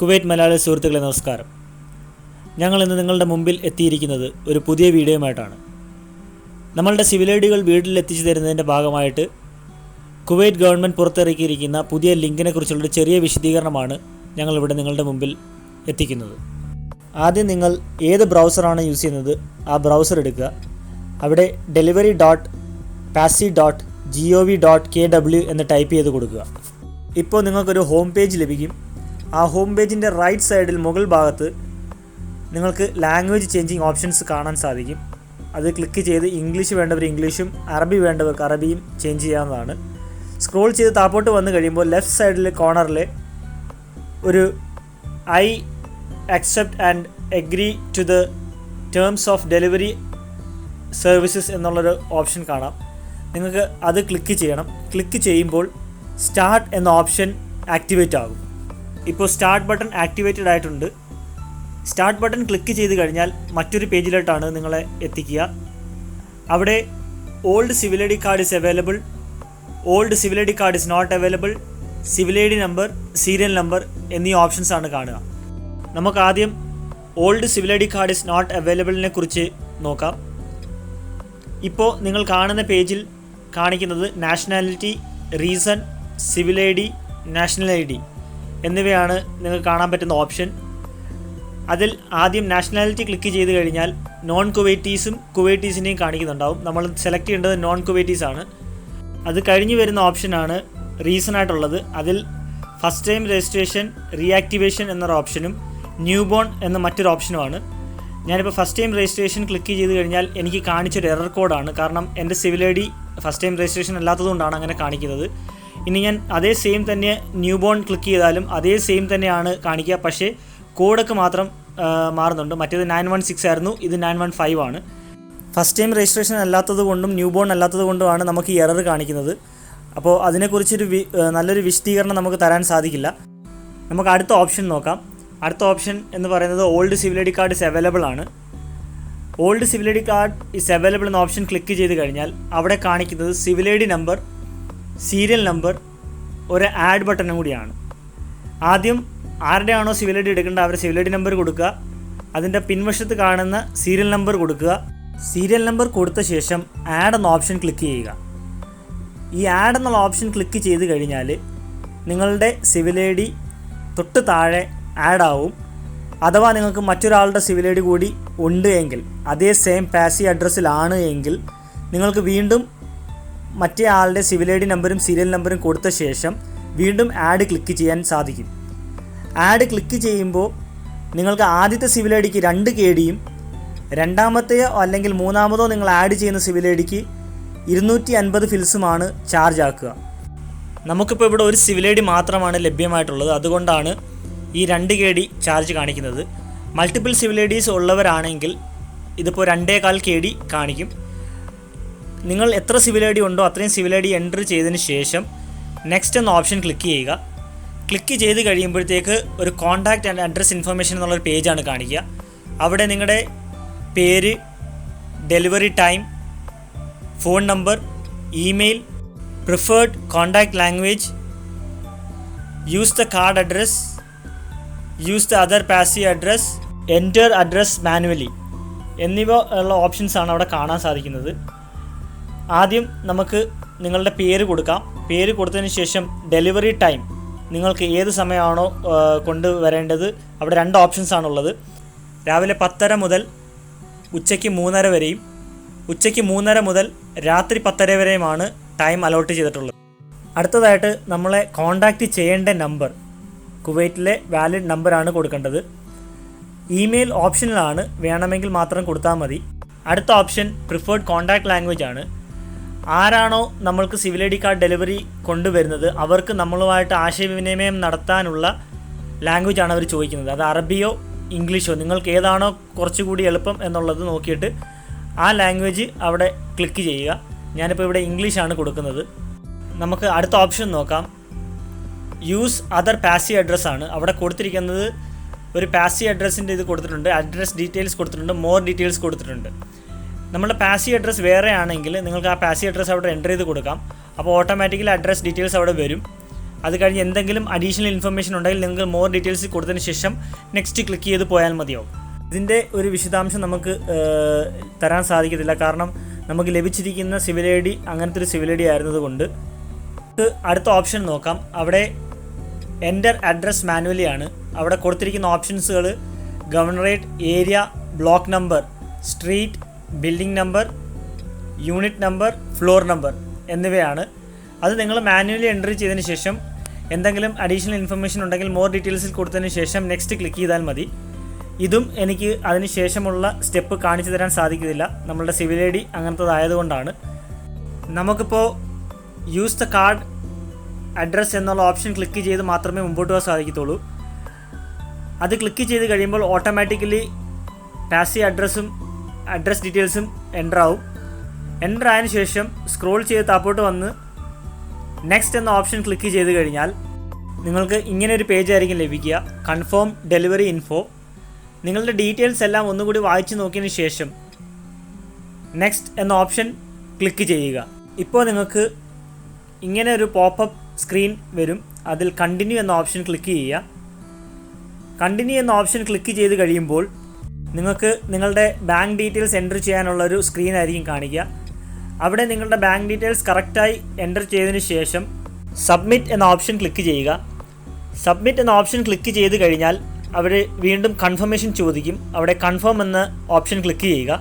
Kuwait Malayali സുഹൃത്തുക്കളെ നമസ്കാരം. ഞങ്ങൾ ഇന്ന് നിങ്ങളുടെ മുമ്പിൽ എത്തിയിരിക്കുന്നത് ഒരു പുതിയ വീഡിയോയുമായിട്ടാണ്. നമ്മളുടെ സിവിലേഡികൾ വീട്ടിൽ എത്തിച്ചു തരുന്നതിന്റെ ഭാഗമായിട്ട് കുവൈറ്റ് ഗവൺമെന്റ് പുറത്തിറക്കിയിരിക്കുന്ന പുതിയ ലിങ്കിനെ കുറിച്ചുള്ള ചെറിയ വിശദീകരണമാണ് ഞങ്ങളിവിടെ നിങ്ങളുടെ മുമ്പിൽ എത്തിക്കുന്നത്. ആദ്യം നിങ്ങൾ ഏത് ബ്രൗസറാണ് യൂസ് ചെയ്യുന്നത് ആ ബ്രൗസർ എടുക്കുക. അവിടെ delivery dot PACI dot G O V dot K W എന്ന് ടൈപ്പ് ചെയ്ത് കൊടുക്കുക. ഇപ്പോൾ നിങ്ങൾക്കൊരു ഹോം പേജ് ലഭിക്കും. ആ ഹോം പേജിന്റെ റൈറ്റ് സൈഡിൽ മുകൾ ഭാഗത്ത് നിങ്ങൾക്ക് ലാംഗ്വേജ് ചേഞ്ചിങ് ഓപ്ഷൻസ് കാണാൻ സാധിക്കും. അത് ക്ലിക്ക് ചെയ്ത് ഇംഗ്ലീഷ് വേണ്ടവർ ഇംഗ്ലീഷും അറബി വേണ്ടവർക്ക് അറബിയും ചേഞ്ച് ചെയ്യാവുന്നതാണ്. സ്ക്രോൾ ചെയ്ത് താപ്പോട്ട് വന്നു കഴിയുമ്പോൾ ലെഫ്റ്റ് സൈഡിലെ കോർണറിൽ ഒരു I accept and agree to the terms of delivery services എന്നുള്ളൊരു ഓപ്ഷൻ കാണാം. നിങ്ങൾക്ക് അത് ക്ലിക്ക് ചെയ്യണം. ക്ലിക്ക് ചെയ്യുമ്പോൾ സ്റ്റാർട്ട് എന്ന ഓപ്ഷൻ ആക്ടിവേറ്റ് ആകും. ഇപ്പോൾ സ്റ്റാർട്ട് ബട്ടൺ ആക്ടിവേറ്റഡ് ആയിട്ടുണ്ട്. സ്റ്റാർട്ട് ബട്ടൺ ക്ലിക്ക് ചെയ്ത് കഴിഞ്ഞാൽ മറ്റൊരു പേജിലോട്ടാണ് നിങ്ങളെ എത്തിക്കുക. അവിടെ old civil I D card is available old civil I D card is not available civil I D number serial number എന്നീ ഓപ്ഷൻസ് ആണ് കാണുക. നമുക്ക് ആദ്യം old civil I D card is not അവൈലബിളിനെ കുറിച്ച് നോക്കാം. ഇപ്പോൾ നിങ്ങൾ കാണുന്ന പേജിൽ കാണിക്കുന്നത് nationality reason civil I D national I D എന്നിവയാണ് നിങ്ങൾക്ക് കാണാൻ പറ്റുന്ന ഓപ്ഷൻ. അതിൽ ആദ്യം നാഷണാലിറ്റി ക്ലിക്ക് ചെയ്ത് കഴിഞ്ഞാൽ നോൺ കുവൈറ്റീസും കുവൈറ്റീസിനെയും കാണിക്കുന്നുണ്ടാവും. നമ്മൾ സെലക്ട് ചെയ്യേണ്ടത് നോൺ കുവൈറ്റീസ് ആണ്. അത് കഴിഞ്ഞ് വരുന്ന ഓപ്ഷനാണ് റീസൺ ആയിട്ടുള്ളത്. അതിൽ ഫസ്റ്റ് ടൈം രജിസ്ട്രേഷൻ റീആക്ടിവേഷൻ എന്നൊരു ഓപ്ഷനും ന്യൂ ബോൺ എന്ന മറ്റൊരു ഓപ്ഷനുമാണ് ഞാനിപ്പോൾ ഫസ്റ്റ് ടൈം രജിസ്ട്രേഷൻ ക്ലിക്ക് ചെയ്ത് കഴിഞ്ഞാൽ എനിക്ക് കാണിച്ചൊരു എറർ കോഡാണ് കാരണം എന്റെ civil I D first time registration അല്ലാത്തതുകൊണ്ടാണ് അങ്ങനെ കാണിക്കുന്നത്. ഇനി ഞാൻ അതേ സെയിം തന്നെ ന്യൂ ബോൺ ക്ലിക്ക് ചെയ്താലും അതേ സെയിം തന്നെയാണ് കാണിക്കുക. പക്ഷേ കോഡൊക്കെ മാത്രം മാറുന്നുണ്ട്. മറ്റേത് നയൻ വൺ സിക്സ് ആയിരുന്നു. ഇത് നയൻ വൺ ഫൈവ് ആണ്. ഫസ്റ്റ് ടൈം രജിസ്ട്രേഷൻ അല്ലാത്തത് കൊണ്ടും ന്യൂ ബോൺ അല്ലാത്തത് കൊണ്ടുമാണ് നമുക്ക് ഈ എറർ കാണിക്കുന്നത്. അപ്പോൾ അതിനെക്കുറിച്ചൊരു വി നല്ലൊരു വിശദീകരണം നമുക്ക് തരാൻ സാധിക്കില്ല. നമുക്ക് അടുത്ത ഓപ്ഷൻ നോക്കാം. അടുത്ത ഓപ്ഷൻ എന്ന് പറയുന്നത് old civil I D card is available ആണ്. Old civil I D card is available എന്ന ഓപ്ഷൻ ക്ലിക്ക് ചെയ്ത് കഴിഞ്ഞാൽ അവിടെ കാണിക്കുന്നത് civil I D number serial number ഒരു ആഡ് ബട്ടണും കൂടിയാണ്. ആദ്യം ആരുടെയാണോ സിവിൽ ഐ എടുക്കേണ്ടത് അവരുടെ സിവിൽ ഐ നമ്പർ കൊടുക്കുക. അതിന്റെ പിൻവശത്ത് കാണുന്ന സീരിയൽ നമ്പർ കൊടുക്കുക. സീരിയൽ നമ്പർ കൊടുത്ത ശേഷം ആഡ് എന്ന ഓപ്ഷൻ ക്ലിക്ക് ചെയ്യുക. ഈ ആഡ് എന്നുള്ള ഓപ്ഷൻ ക്ലിക്ക് ചെയ്ത് കഴിഞ്ഞാൽ നിങ്ങളുടെ സിവിൽ ഐ ഡി തൊട്ട് താഴെ ആഡാവും അഥവാ നിങ്ങൾക്ക് മറ്റൊരാളുടെ സിവിൽ ഐ ഡി കൂടി ഉണ്ട് എങ്കിൽ അതേ സെയിം പാസി അഡ്രസ്സിലാണ് എങ്കിൽ നിങ്ങൾക്ക് വീണ്ടും മറ്റേ ആളുടെ സിവിൽ ഐ ഡി നമ്പറും സീരിയൽ നമ്പറും കൊടുത്ത ശേഷം വീണ്ടും ആഡ് ക്ലിക്ക് ചെയ്യാൻ സാധിക്കും. ആഡ് ക്ലിക്ക് ചെയ്യുമ്പോൾ നിങ്ങൾക്ക് ആദ്യത്തെ സിവിൽ ഐ ഡിക്ക് രണ്ട് കെ ഡിയും രണ്ടാമത്തെയോ അല്ലെങ്കിൽ മൂന്നാമതോ നിങ്ങൾ ആഡ് ചെയ്യുന്ന സിവിൽ ഐ ഡിക്ക് ഇരുന്നൂറ്റി അൻപത് ഫിൽസുമാണ് ചാർജ് ആക്കുക. നമുക്കിപ്പോൾ ഇവിടെ ഒരു സിവിൽ ഐ ഡി മാത്രമാണ് ലഭ്യമായിട്ടുള്ളത്. അതുകൊണ്ടാണ് ഈ രണ്ട് കെ ഡി ചാർജ് കാണിക്കുന്നത്. മൾട്ടിപ്പിൾ സിവിൽ ഐ ഡീസ് ഉള്ളവരാണെങ്കിൽ ഇതിപ്പോൾ രണ്ടേകാൽ കെ ഡി കാണിക്കും. നിങ്ങൾ എത്ര സിവിൽ ഐ ഡി ഉണ്ടോ അത്രയും സിവിൽ ഐ ഡി എന്റർ ചെയ്തതിന് ശേഷം നെക്സ്റ്റ് എന്ന ഓപ്ഷൻ ക്ലിക്ക് ചെയ്യുക. ക്ലിക്ക് ചെയ്ത് കഴിയുമ്പോഴത്തേക്ക് ഒരു കോൺടാക്റ്റ് ആൻഡ് അഡ്രസ് ഇൻഫർമേഷൻ എന്നുള്ളൊരു പേജാണ് കാണിക്കുക. അവിടെ നിങ്ങളുടെ പേര് delivery time phone number email preferred contact language use the card address use the other PACI address enter address manually എന്നിവ ഉള്ള ഓപ്ഷൻസ് ആണ് അവിടെ കാണാൻ സാധിക്കുന്നത്. ആദ്യം നമുക്ക് നിങ്ങളുടെ പേര് കൊടുക്കാം. പേര് കൊടുത്തതിന് ശേഷം ഡെലിവറി ടൈം. നിങ്ങൾക്ക് ഏത് സമയമാണോ കൊണ്ടുവരേണ്ടത് അവിടെ രണ്ട് ഓപ്ഷൻസ് ആണുള്ളത്. രാവിലെ പത്തര മുതൽ ഉച്ചയ്ക്ക് മൂന്നര വരെയും ഉച്ചയ്ക്ക് മൂന്നര മുതൽ രാത്രി പത്തര വരെയുമാണ് ടൈം അലോട്ട് ചെയ്തിട്ടുള്ളത്. അടുത്തതായിട്ട് നമ്മളെ കോൺടാക്റ്റ് ചെയ്യേണ്ട നമ്പർ. കുവൈറ്റിലെ വാലിഡ് നമ്പറാണ് കൊടുക്കേണ്ടത്. ഇമെയിൽ ഓപ്ഷനിലാണ് വേണമെങ്കിൽ മാത്രം കൊടുത്താൽ മതി. അടുത്ത ഓപ്ഷൻ പ്രിഫേർഡ് കോൺടാക്ട് ലാംഗ്വേജ് ആണ്. ആരാണോ നമ്മൾക്ക് civil I D card delivery കൊണ്ടുവരുന്നത് അവർക്ക് നമ്മളുമായിട്ട് ആശയവിനിമയം നടത്താനുള്ള ലാംഗ്വേജ് ആണ് അവർ ചോദിക്കുന്നത്. അത് അറബിയോ ഇംഗ്ലീഷോ നിങ്ങൾക്ക് ഏതാണോ കുറച്ചുകൂടി എളുപ്പം എന്നുള്ളത് നോക്കിയിട്ട് ആ ലാംഗ്വേജ് അവിടെ ക്ലിക്ക് ചെയ്യുക. ഞാനിപ്പോൾ ഇവിടെ ഇംഗ്ലീഷാണ് കൊടുക്കുന്നത്. നമുക്ക് അടുത്ത ഓപ്ഷൻ നോക്കാം. യൂസ് അതർ പാസി അഡ്രസ് ആണ്. അവിടെ കൊടുത്തിരിക്കുന്നത് ഒരു പാസി അഡ്രസ്സിന്റെ ഇത് കൊടുത്തിട്ടുണ്ട്. അഡ്രസ് ഡീറ്റെയിൽസ് കൊടുത്തിട്ടുണ്ട്. മോർ ഡീറ്റെയിൽസ് കൊടുത്തിട്ടുണ്ട്. നമ്മുടെ പാസി അഡ്രസ്സ് വേറെ ആണെങ്കിൽ നിങ്ങൾക്ക് ആ പാസി അഡ്രസ്സ് അവിടെ എന്റർ ചെയ്ത് കൊടുക്കാം. അപ്പോൾ ഓട്ടോമാറ്റിക്കലി അഡ്രസ് ഡീറ്റെയിൽസ് അവിടെ വരും. അത് കഴിഞ്ഞ് എന്തെങ്കിലും അഡീഷണൽ ഇൻഫർമേഷൻ ഉണ്ടെങ്കിൽ നിങ്ങൾക്ക് മോർ ഡീറ്റെയിൽസ് കൊടുത്തതിന് ശേഷം നെക്സ്റ്റ് ക്ലിക്ക് ചെയ്ത് പോയാൽ മതിയാവും. ഇതിന്റെ ഒരു വിശദാംശം നമുക്ക് തരാൻ സാധിക്കത്തില്ല. കാരണം നമുക്ക് ലഭിച്ചിരിക്കുന്ന സിവിൽ ഐ ഡി അങ്ങനത്തെ ഒരു സിവിൽ ഐ ഡി ആയിരുന്നതുകൊണ്ട് അടുത്ത ഓപ്ഷൻ നോക്കാം. അവിടെ എന്റർ അഡ്രസ് മാനുവലി ആണ്. അവിടെ കൊടുത്തിരിക്കുന്ന ഓപ്ഷൻസുകൾ governorate area block number street building number unit number floor number എന്നിവയാണ്. അത് നിങ്ങൾ മാനുവലി എൻട്രി ചെയ്തതിന് ശേഷം എന്തെങ്കിലും അഡീഷണൽ ഇൻഫർമേഷൻ ഉണ്ടെങ്കിൽ മോർ ഡീറ്റെയിൽസിൽ കൊടുത്തതിന് ശേഷം നെക്സ്റ്റ് ക്ലിക്ക് ചെയ്താൽ മതി. ഇതും എനിക്ക് അതിന് ശേഷമുള്ള സ്റ്റെപ്പ് കാണിച്ചു തരാൻ സാധിക്കുന്നില്ല. നമ്മളുടെ സിവിൽ ഐ ഡി അങ്ങനത്തതായതുകൊണ്ടാണ് നമുക്കിപ്പോൾ യൂസ് ദ കാർഡ് അഡ്രസ്സ് എന്നുള്ള ഓപ്ഷൻ ക്ലിക്ക് ചെയ്ത് മാത്രമേ മുമ്പോട്ട് പോകാൻ സാധിക്കത്തുള്ളൂ. അത് ക്ലിക്ക് ചെയ്ത് കഴിയുമ്പോൾ ഓട്ടോമാറ്റിക്കലി പാസി അഡ്രസ്സും അഡ്രസ് ഡീറ്റെയിൽസും എന്റർ ആവും. എന്റർ ആയതിനു ശേഷം സ്ക്രോൾ ചെയ്ത് താപ്പോട്ട് വന്ന് നെക്സ്റ്റ് എന്ന ഓപ്ഷൻ ക്ലിക്ക് ചെയ്ത് കഴിഞ്ഞാൽ നിങ്ങൾക്ക് ഇങ്ങനെ ഒരു പേജ് ആയിരിക്കും ലഭിക്കുക. കൺഫേം ഡെലിവറി ഇൻഫോ നിങ്ങളുടെ ഡീറ്റെയിൽസ് എല്ലാം ഒന്നുകൂടി വായിച്ചു നോക്കിയതിന് ശേഷം നെക്സ്റ്റ് എന്ന ഓപ്ഷൻ ക്ലിക്ക് ചെയ്യുക. ഇപ്പോൾ നിങ്ങൾക്ക് ഇങ്ങനെ ഒരു പോപ്പപ്പ് സ്ക്രീൻ വരും. അതിൽ കണ്ടിന്യൂ എന്ന ഓപ്ഷൻ ക്ലിക്ക് ചെയ്യുക. കണ്ടിന്യൂ എന്ന ഓപ്ഷൻ ക്ലിക്ക് ചെയ്ത് കഴിയുമ്പോൾ നിങ്ങൾക്ക് നിങ്ങളുടെ ബാങ്ക് ഡീറ്റെയിൽസ് എന്റർ ചെയ്യാനുള്ള ഒരു സ്ക്രീൻ ആയിരിക്കും കാണിക്കുക. അവിടെ നിങ്ങളുടെ ബാങ്ക് ഡീറ്റെയിൽസ് കറക്റ്റായി എന്റർ ചെയ്തതിന് ശേഷം സബ്മിറ്റ് എന്ന ഓപ്ഷൻ ക്ലിക്ക് ചെയ്യുക. സബ്മിറ്റ് എന്ന ഓപ്ഷൻ ക്ലിക്ക് ചെയ്ത് കഴിഞ്ഞാൽ അവർ വീണ്ടും കൺഫർമേഷൻ ചോദിക്കും. അവിടെ കൺഫേം എന്ന ഓപ്ഷൻ ക്ലിക്ക് ചെയ്യുക.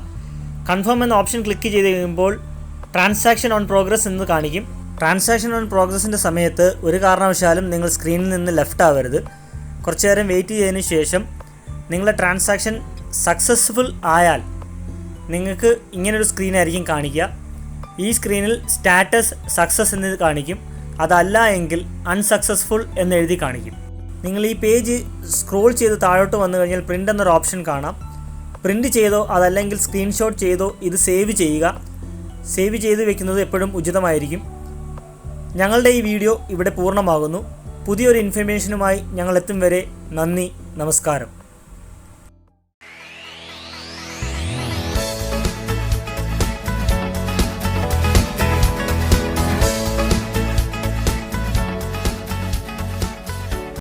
കൺഫേം എന്ന ഓപ്ഷൻ ക്ലിക്ക് ചെയ്ത് കഴിയുമ്പോൾ ട്രാൻസാക്ഷൻ ഓൺ പ്രോഗ്രസ് എന്ന് കാണിക്കും. ട്രാൻസാക്ഷൻ ഓൺ പ്രോഗ്രസിന്റെ സമയത്ത് ഒരു കാരണവശാലും നിങ്ങൾ സ്ക്രീനിൽ നിന്ന് ലെഫ്റ്റ് ആവരുത്. കുറച്ചു നേരം വെയിറ്റ് ചെയ്തതിന് ശേഷം നിങ്ങളുടെ ട്രാൻസാക്ഷൻ സക്സസ്ഫുൾ ആയാൽ നിങ്ങൾക്ക് ഇങ്ങനൊരു സ്ക്രീൻ ആയിരിക്കും കാണിക്കുക. ഈ സ്ക്രീനിൽ സ്റ്റാറ്റസ് സക്സസ് എന്ന് കാണിക്കും. അതല്ല എങ്കിൽ അൺസക്സസ്ഫുൾ എന്ന് എഴുതി കാണിക്കും. നിങ്ങൾ ഈ പേജ് സ്ക്രോൾ ചെയ്ത് താഴോട്ട് വന്നു കഴിഞ്ഞാൽ പ്രിന്റ് എന്നൊരു ഓപ്ഷൻ കാണാം. പ്രിന്റ് ചെയ്തോ അതല്ലെങ്കിൽ സ്ക്രീൻഷോട്ട് ചെയ്തോ ഇത് സേവ് ചെയ്യുക. സേവ് ചെയ്ത് വെക്കുന്നത് എപ്പോഴും ഉചിതമായിരിക്കും. ഞങ്ങളുടെ ഈ വീഡിയോ ഇവിടെ പൂർണമാകുന്നു. പുതിയൊരു ഇൻഫർമേഷനുമായി ഞങ്ങൾ എത്തും വരെ നന്ദി നമസ്കാരം.